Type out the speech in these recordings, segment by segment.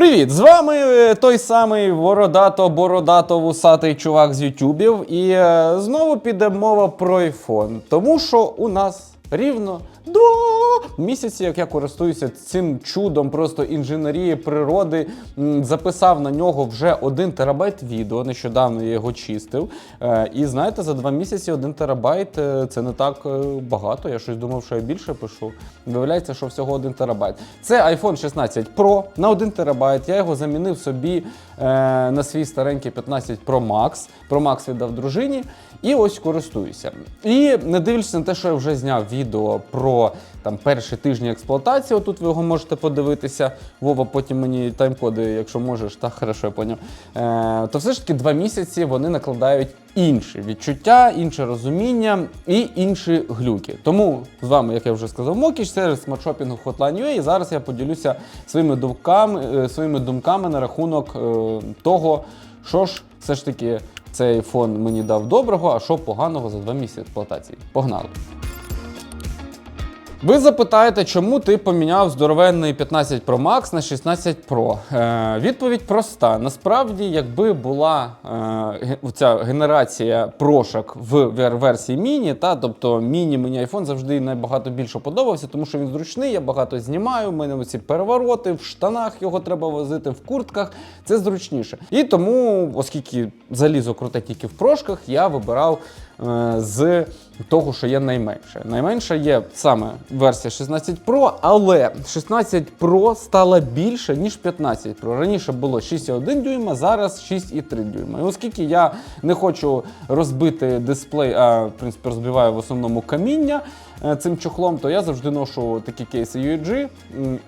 Привіт! З вами е, той самий бородато-бородато-вусатий чувак з Ютубів. І е, знову піде мова про iPhone. Тому що у нас рівно до місяці, як я користуюся цим чудом просто інженерії природи, записав на нього вже 1 терабайт відео. Нещодавно я його чистив. Е, І знаєте, за два місяці 1 терабайт е, це не так е, багато. Я щось думав, що я більше пишу. Виявляється, що всього 1 терабайт. Це iPhone 16 Pro на 1 терабайт. Я його замінив собі на свій старенький 15 Pro Max. Pro Max віддав дружині. І ось користуюся. І не дивлячись на те, що я вже зняв відео про там перші тижні експлуатації. Отут ви його можете подивитися. Вова, потім мені тайм-коди, якщо можеш, так хорошо я поняв. Е, то все ж таки два місяці вони накладають інші відчуття, інше розуміння і інші глюки. Тому з вами, як я вже сказав, Мокіч, сервіс смартшопінгу Hotline.ua, і зараз я поділюся своїми думками, е, своїми думками на рахунок е, того, що ж все ж таки цей фон мені дав доброго, а що поганого за два місяці експлуатації. Погнали! Ви запитаєте, чому ти поміняв здоровенний 15 Pro Max на 16 Pro? Е, відповідь проста. Насправді, якби була е, ця генерація прошок в версії міні, та тобто міні мені iPhone завжди набагато більше подобався, тому що він зручний, я багато знімаю. У мене оці перевороти в штанах його треба возити, в куртках. Це зручніше. І тому, оскільки залізо круте тільки в прошках, я вибирав е, з того, що є найменше. Найменше є саме версія 16 Pro, але 16 Pro стала більше, ніж 15 Pro. Раніше було 6,1 дюйма, зараз 6,3 дюйма. І оскільки я не хочу розбити дисплей, а в принципі розбиваю в основному каміння е, цим чохлом, то я завжди ношу такі кейси UEG.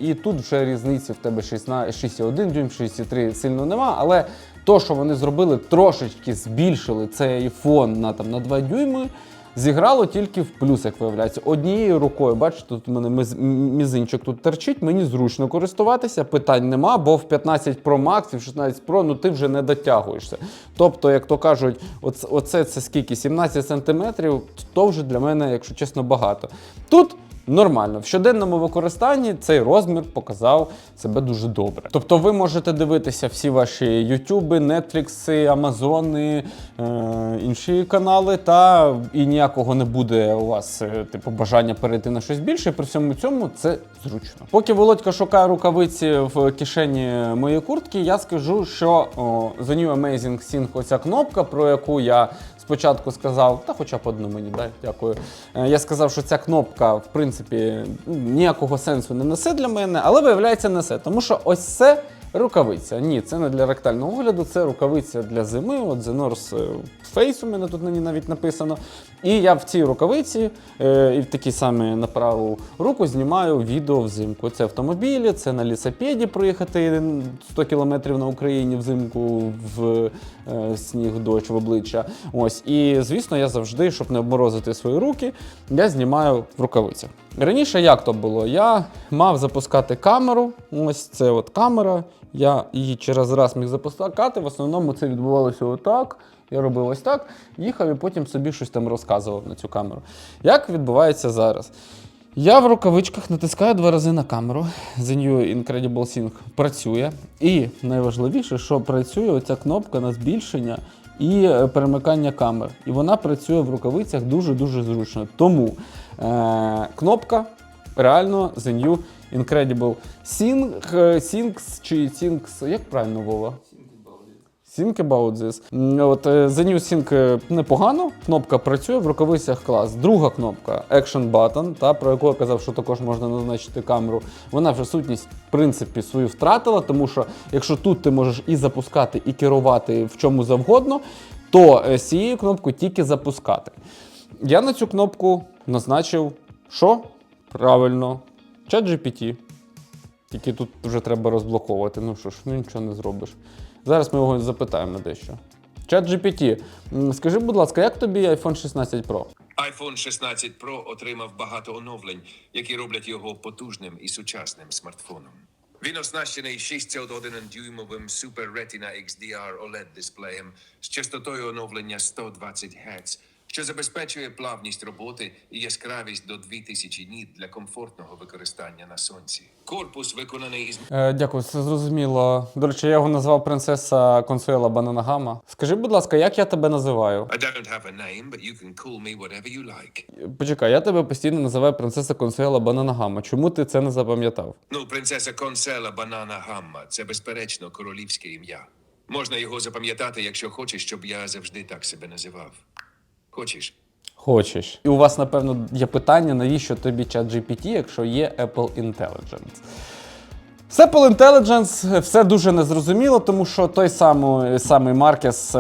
І тут вже різниці в тебе 16 6,1 дюйм, 6,3 сильно нема, але то, що вони зробили, трошечки збільшили цей iPhone на, там, на 2 дюйми. Зіграло тільки в плюс, як виявляється. Однією рукою, бачите, тут у мене мізинчик тут терчить, мені зручно користуватися, питань нема, бо в 15 Pro Max і в 16 Pro ну ти вже не дотягуєшся. Тобто, як то кажуть, оце, оце це скільки? 17 сантиметрів, то вже для мене, якщо чесно, багато. Тут Нормально, в щоденному використанні цей розмір показав себе дуже добре. Тобто ви можете дивитися всі ваші Ютуби, Нетфлікси, Амазони, е, інші канали, та і ніякого не буде у вас е, типу бажання перейти на щось більше. При всьому цьому це зручно. Поки Володька шукає рукавиці в кишені моєї куртки, я скажу, що о, The New Amazing Thing, оця кнопка, про яку я спочатку сказав, та хоча б одну мені дай, дякую. Е, Я сказав, що ця кнопка, в принципі, ніякого сенсу не несе для мене, але виявляється несе. Тому що ось це рукавиця. Ні, це не для ректального огляду, це рукавиця для зими. От North Face у мене тут на ній навіть написано. І я в цій рукавиці е, і в такій самій на праву руку знімаю відео взимку. Це автомобілі, це на лісопеді проїхати 100 кілометрів на Україні взимку в е, сніг, дощ в обличчя. Ось. І звісно, я завжди, щоб не обморозити свої руки, я знімаю в рукавицях. Раніше як то було? Я мав запускати камеру. Ось це от камера. Я її через раз міг запускати. В основному це відбувалося отак. Я робив ось так, їхав і потім собі щось там розказував на цю камеру. Як відбувається зараз? Я в рукавичках натискаю два рази на камеру. The New Incredible Thing працює. І найважливіше, що працює оця кнопка на збільшення і е, перемикання камер. І вона працює в рукавицях дуже-дуже зручно. Тому кнопка реально The New Incredible Thing, е, Things чи Things, як правильно Вова? Think about this. От е, The New Sync е, непогано, кнопка працює, в рукавицях клас. Друга кнопка Action Button, та, про яку я казав, що також можна назначити камеру. Вона вже сутність, в принципі, свою втратила, тому що якщо тут ти можеш і запускати, і керувати в чому завгодно, то е, з цією кнопкою тільки запускати. Я на цю кнопку назначив, що? Правильно, ChatGPT. Тільки тут вже треба розблоковувати. Ну що ж, ну нічого не зробиш. Зараз ми його запитаємо дещо. Чат GPT, скажи, будь ласка, як тобі iPhone 16 Pro? iPhone 16 Pro отримав багато оновлень, які роблять його потужним і сучасним смартфоном. Він оснащений 6,1 дюймовим Super Retina XDR OLED дисплеєм з частотою оновлення 120 Гц, що забезпечує плавність роботи і яскравість до 2000 ніт для комфортного використання на сонці. Корпус виконаний із Е, дякую, це зрозуміло. До речі, я його назвав принцеса Консуела Бананагама. Скажи, будь ласка, як я тебе називаю? I don't have a name, but you can call me whatever you like. Почекай, я тебе постійно називаю принцеса Консуела Бананагама. Чому ти це не запам'ятав? Ну, принцеса Консела Банана Гамма це безперечно королівське ім'я. Можна його запам'ятати, якщо хочеш, щоб я завжди так себе називав. Хочеш? Хочеш. І у вас, напевно, є питання, навіщо тобі чат GPT, якщо є Apple Intelligence. З Apple Intelligence все дуже незрозуміло, тому що той самий, самий Маркес е,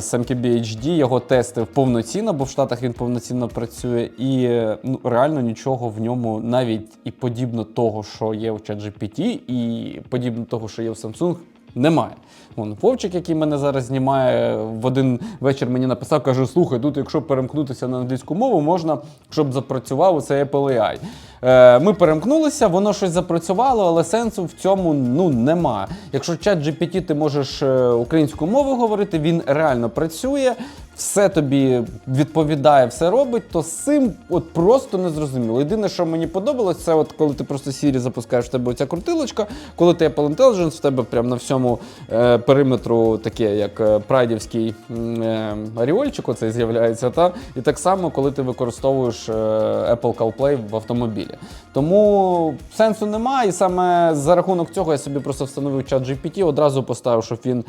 з MKBHD його тестив повноцінно, бо в Штатах він повноцінно працює, і ну, реально нічого в ньому навіть і подібно того, що є у ChatGPT, і подібно того, що є в Samsung, немає. Вон Вовчик, який мене зараз знімає, в один вечір мені написав, каже: слухай, тут, якщо перемкнутися на англійську мову, можна, щоб запрацював цей Apple AI. Е, ми перемкнулися, воно щось запрацювало, але сенсу в цьому ну немає. Якщо чат GPT ти можеш е, українською мовою говорити, він реально працює, все тобі відповідає, все робить, то з цим от просто не зрозуміло. Єдине, що мені подобалось, це от коли ти просто Siri запускаєш в тебе оця крутилочка, коли ти Apple Intelligence, в тебе прямо на всьому е, периметру таке, як е, прайдівський е, аріольчик, оцей з'являється, та і так само, коли ти використовуєш е, Apple CarPlay в автомобілі. Тому сенсу немає, і саме за рахунок цього я собі просто встановив чат GPT, одразу поставив, щоб він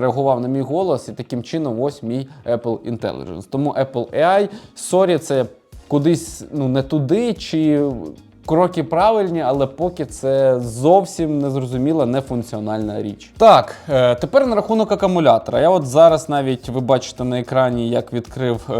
реагував на мій голос, і таким чином ось мій Apple Intelligence. Тому Apple AI, сорі, це кудись ну, не туди, чи кроки правильні, але поки це зовсім незрозуміла, нефункціональна річ. Так, е, тепер на рахунок акумулятора. Я от зараз навіть ви бачите на екрані, як відкрив е,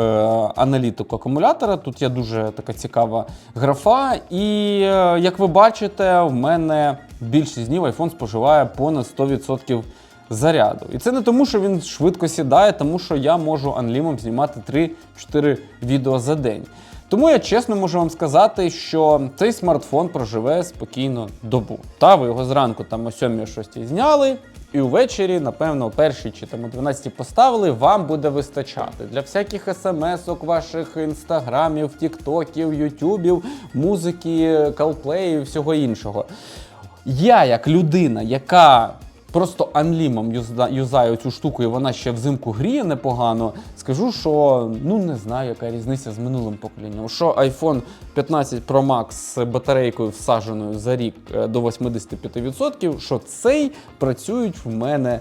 аналітику акумулятора. Тут є дуже така цікава графа. І е, як ви бачите, в мене більшість днів iPhone споживає понад 100% заряду. І це не тому, що він швидко сідає, тому що я можу анлімом знімати 3-4 відео за день. Тому я чесно можу вам сказати, що цей смартфон проживе спокійно добу. Та ви його зранку там о 7-6 зняли, і увечері, напевно, о першій чи там о 12 поставили, вам буде вистачати для всяких смс-ок, ваших інстаграмів, тіктоків, ютюбів, музики, калплеїв, всього іншого. Я, як людина, яка просто анлімом юзаю цю штуку, і вона ще взимку гріє непогано, скажу, що ну не знаю, яка різниця з минулим поколінням. Що iPhone 15 Pro Max з батарейкою всадженою за рік е, до 85%, що цей працюють в мене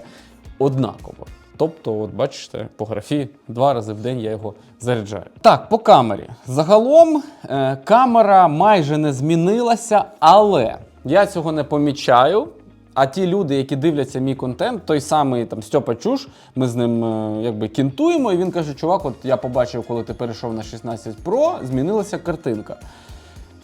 однаково. Тобто, от бачите, по графі два рази в день я його заряджаю. Так, по камері. Загалом е, камера майже не змінилася, але я цього не помічаю. А ті люди, які дивляться мій контент, той самий там Стьопа Чуш, ми з ним е, якби кінтуємо, і він каже: чувак, от я побачив, коли ти перейшов на 16 Pro, змінилася картинка.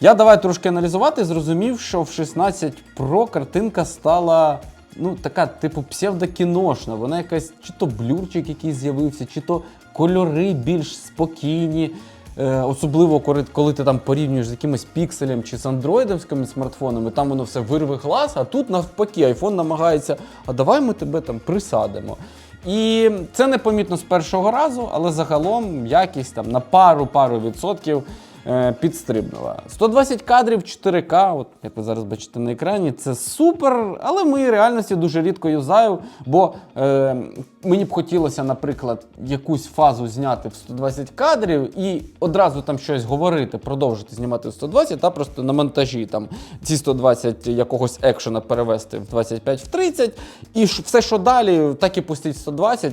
Я давай трошки аналізувати зрозумів, що в 16 Pro картинка стала ну, така, типу, псевдокіношна. Вона якась чи то блюрчик якийсь з'явився, чи то кольори більш спокійні. Е, особливо коли, ти там порівнюєш з якимось пікселем чи з андроїдовськими смартфонами, там воно все вирве глаз, а тут навпаки, iPhone намагається, а давай ми тебе там присадимо. І це непомітно з першого разу, але загалом якість там на пару-пару відсотків е, підстрибнула. 120 кадрів 4К, от як ви зараз бачите на екрані, це супер, але в моїй реальності дуже рідко юзаю, бо е, мені б хотілося, наприклад, якусь фазу зняти в 120 кадрів і одразу там щось говорити, продовжити знімати в 120, та просто на монтажі там ці 120 якогось екшена перевести в 25 в 30, і все, що далі, так і пустіть в 120,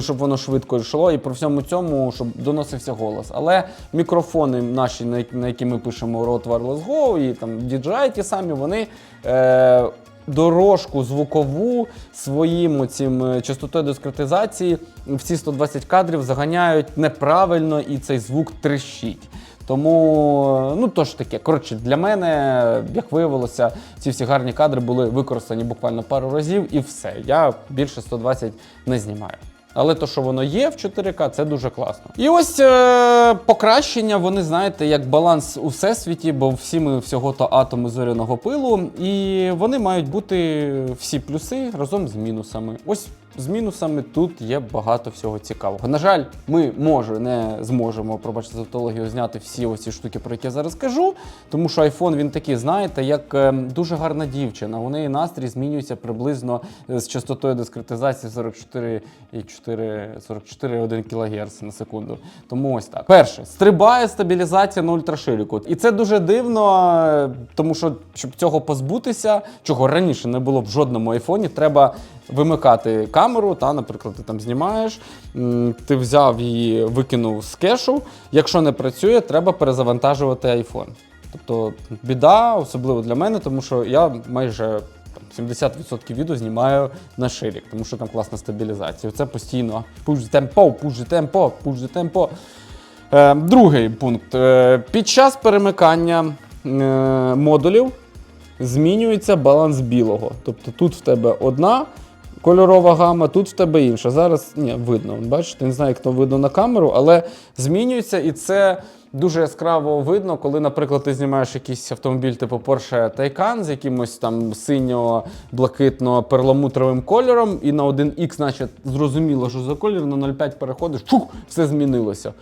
щоб воно швидко йшло, і при всьому цьому, щоб доносився голос. Але мікрофони наші, на які- на які ми пишемо Rode Wireless Go, і там DJI ті самі, вони. Е, Дорожку звукову своїм цим е, частотою дискретизації в ці 120 кадрів заганяють неправильно і цей звук трещить. Тому, ну то ж таке. Коротше, для мене, як виявилося, ці всі гарні кадри були використані буквально пару разів, і все. Я більше 120 не знімаю. Але то, що воно є в 4К, це дуже класно. І ось е- покращення, вони знаєте, як баланс у всесвіті, бо всі ми всього то атоми зоряного пилу, і вони мають бути всі плюси разом з мінусами. Ось з мінусами тут є багато всього цікавого. На жаль, ми може не зможемо, пробачте за тавтологію, зняти всі ось ці штуки, про які я зараз кажу. Тому що iPhone він такий, знаєте, як е, дуже гарна дівчина. У неї настрій змінюється приблизно е, з частотою дискретизації 44,4 44,1 кГц на секунду. Тому ось так. Перше, стрибає стабілізація на ультраширику. І це дуже дивно, е, тому що щоб цього позбутися, чого раніше не було в жодному айфоні, треба вимикати камеру, та, наприклад, ти там знімаєш, ти взяв її, викинув з кешу. Якщо не працює, треба перезавантажувати iPhone. Тобто біда, особливо для мене, тому що я майже 70% відео знімаю на ширік, тому що там класна стабілізація. Це постійно push the tempo, push the tempo. Е, другий пункт. Е, під час перемикання е, модулів змінюється баланс білого. Тобто тут в тебе одна кольорова гама, тут в тебе інша. Зараз ні, видно. Бачите, не знаю, як то видно на камеру, але змінюється і це. Дуже яскраво видно, коли, наприклад, ти знімаєш якийсь автомобіль типу Porsche Taycan з якимось там синьо-блакитно-перламутровим кольором, і на 1X, наче зрозуміло, що за колір, на 0,5 переходиш, чух, все змінилося.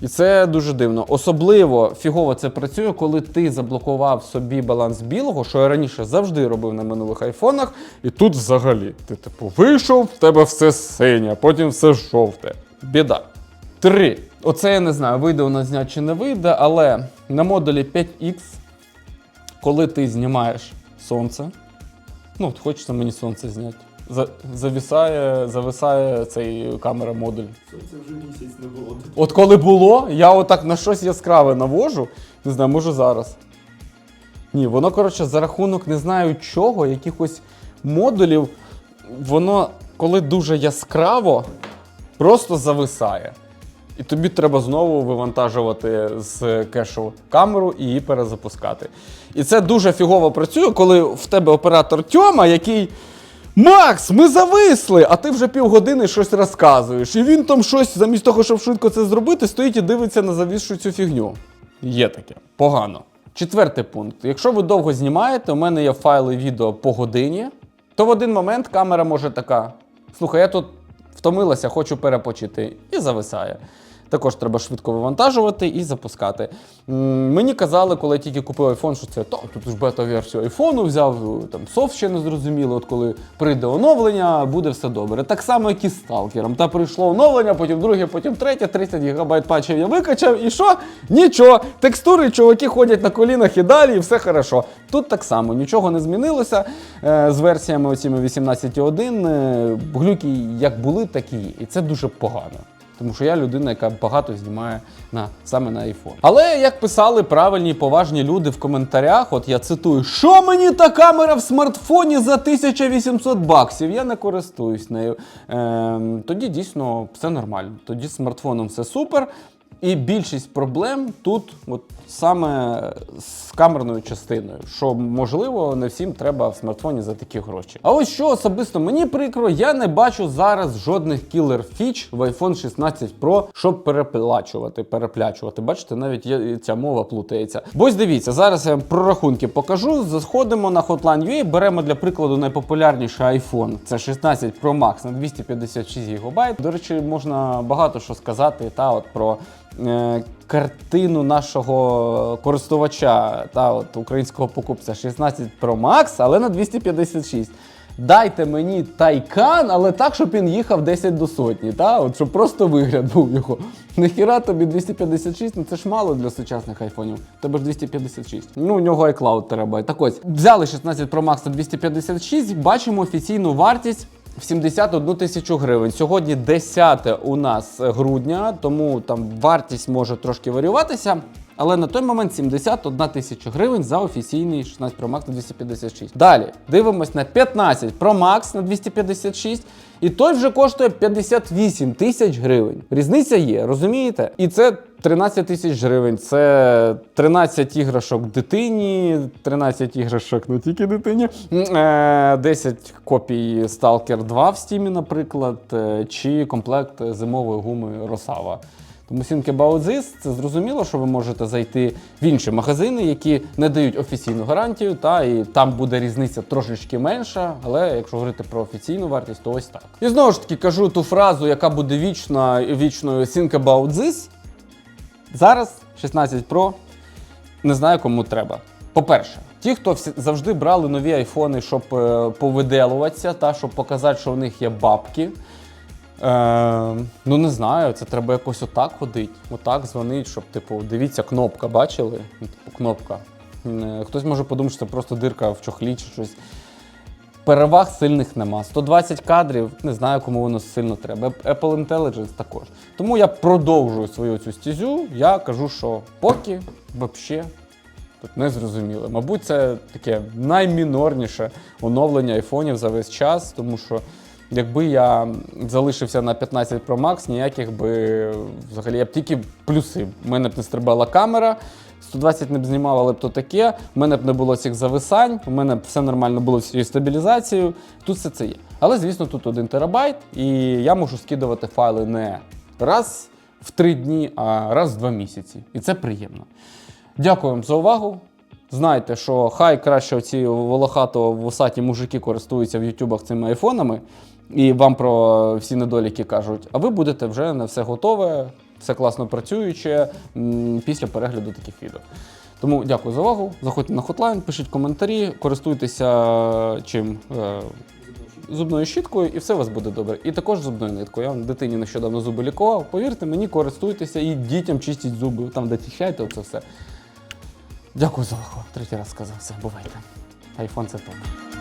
І це дуже дивно. Особливо фігово це працює, коли ти заблокував собі баланс білого, що я раніше завжди робив на минулих айфонах. І тут взагалі ти типу вийшов, в тебе все синє, потім все жовте. Біда. Три. Оце я не знаю, вийде у нас зняти чи не вийде, але на модулі 5X, коли ти знімаєш сонце, ну, от хочеться мені сонце зняти. За- Зависає, зависає цей камера модуль. Це вже місяць не було. От коли було, я отак на щось яскраве навожу, не знаю, може зараз. Ні, воно, коротше, за рахунок не знаю чого, якихось модулів, воно, коли дуже яскраво, просто зависає. І тобі треба знову вивантажувати з кешу камеру і її перезапускати. І це дуже фігово працює, коли в тебе оператор Тьома, який. Макс, ми зависли! А ти вже півгодини щось розказуєш. І він там щось, замість того, щоб швидко це зробити, стоїть і дивиться на завісшу цю фігню. Є таке. Погано. Четвертий пункт. Якщо ви довго знімаєте, у мене є файли відео по годині, то в один момент камера може така: слухай, я тут втомилася, хочу перепочити, і зависає. Також треба швидко вивантажувати і запускати. Мені казали, коли я тільки купив iPhone, що це тут ж бета-версію айфону взяв, там софт ще не зрозуміло. От коли прийде оновлення, буде все добре. Так само, як і з сталкером. Та прийшло оновлення, потім друге, потім третє, 30 ГБ патчів я викачав, і що? Нічого. Текстури, чуваки ходять на колінах і далі, і все хорошо. Тут так само нічого не змінилося е, з версіями оціми 18.1. Е, глюки як були, так і є. І це дуже погано. Тому що я людина, яка багато знімає на саме на iPhone. Але як писали правильні поважні люди в коментарях, от я цитую: що мені та камера в смартфоні за 1800 баксів? Я не користуюсь нею. Е, тоді дійсно все нормально. Тоді з смартфоном все супер. І більшість проблем тут, от саме з камерною частиною, що можливо не всім треба в смартфоні за такі гроші. А ось що особисто мені прикро, я не бачу зараз жодних кілер фіч в iPhone 16 Pro, щоб переплачувати, переплячувати. Бачите, навіть є ця мова плутається. Бо ось дивіться, зараз я вам прорахунки покажу. Заходимо на Hotline.ua, беремо для прикладу найпопулярніший iPhone. Це 16 Pro Max на 256 ГБ. До речі, можна багато що сказати та от про картину нашого користувача та от українського покупця 16 Pro Max, але на 256. Дайте мені тайкан, але так, щоб він їхав 10 до сотні, та? От, щоб просто вигляд був його. Нахіра тобі 256, ну це ж мало для сучасних айфонів. Тебе ж 256. Ну, у нього iCloud терабайт. Так ось, взяли 16 Pro Max на 256, бачимо офіційну вартість. В 71 тисячу гривень. Сьогодні 10 у нас грудня, тому там вартість може трошки варіюватися. Але на той момент 71 тисяча гривень за офіційний 16 Pro Max на 256. Далі дивимось на 15 Pro Max на 256. І той вже коштує 58 тисяч гривень. Різниця є, розумієте? І це 13 тисяч гривень це 13 іграшок дитині, 13 іграшок не тільки дитині, м, е, 10 копій Stalker 2 в Steam, наприклад, е, чи комплект зимової гуми Росава. Тому think about це зрозуміло, що ви можете зайти в інші магазини, які не дають офіційну гарантію, та і там буде різниця трошечки менша, але якщо говорити про офіційну вартість, то ось так. І знову ж таки кажу ту фразу, яка буде вічна вічною think about. Зараз 16 Pro не знаю, кому треба. По-перше, ті, хто завжди брали нові айфони, щоб е, повиделуватися, та щоб показати, що в них є бабки. Е, ну не знаю, це треба якось отак ходити, отак дзвонить, щоб, типу, дивіться, кнопка, бачили? Ну, Типу, кнопка. Е, Хтось може подумати, що це просто дирка в чохлі чи щось. Переваг сильних нема. 120 кадрів, не знаю, кому воно сильно треба. Apple Intelligence також. Тому я продовжую свою цю стезю. Я кажу, що поки взагалі не зрозуміло. Мабуть, це таке наймінорніше оновлення айфонів за весь час, тому що якби я залишився на 15 Pro Max, ніяких би взагалі я б тільки плюси. У мене б не стрибала камера. 120 не б знімав, але б то таке. У мене б не було цих зависань, у мене б все нормально було з цією стабілізацією. Тут все це є. Але, звісно, тут 1 терабайт, і я можу скидувати файли не раз в три дні, а раз в два місяці. І це приємно. Дякую вам за увагу. Знайте, що хай краще ці волохато вусаті мужики користуються в ютубах цими айфонами, і вам про всі недоліки кажуть, а ви будете вже на все готове, все класно працююче після перегляду таких відео. Тому дякую за увагу. Заходьте на хотлайн, пишіть коментарі, користуйтеся чим. е, Зубною щіткою, і все у вас буде добре. І також зубною ниткою. Я вам дитині нещодавно зуби лікував. Повірте мені, користуйтеся і дітям чистіть зуби, там, де тіхляйте, це все. Дякую за увагу. Третій раз сказав все. Бувайте. Айфон це топ.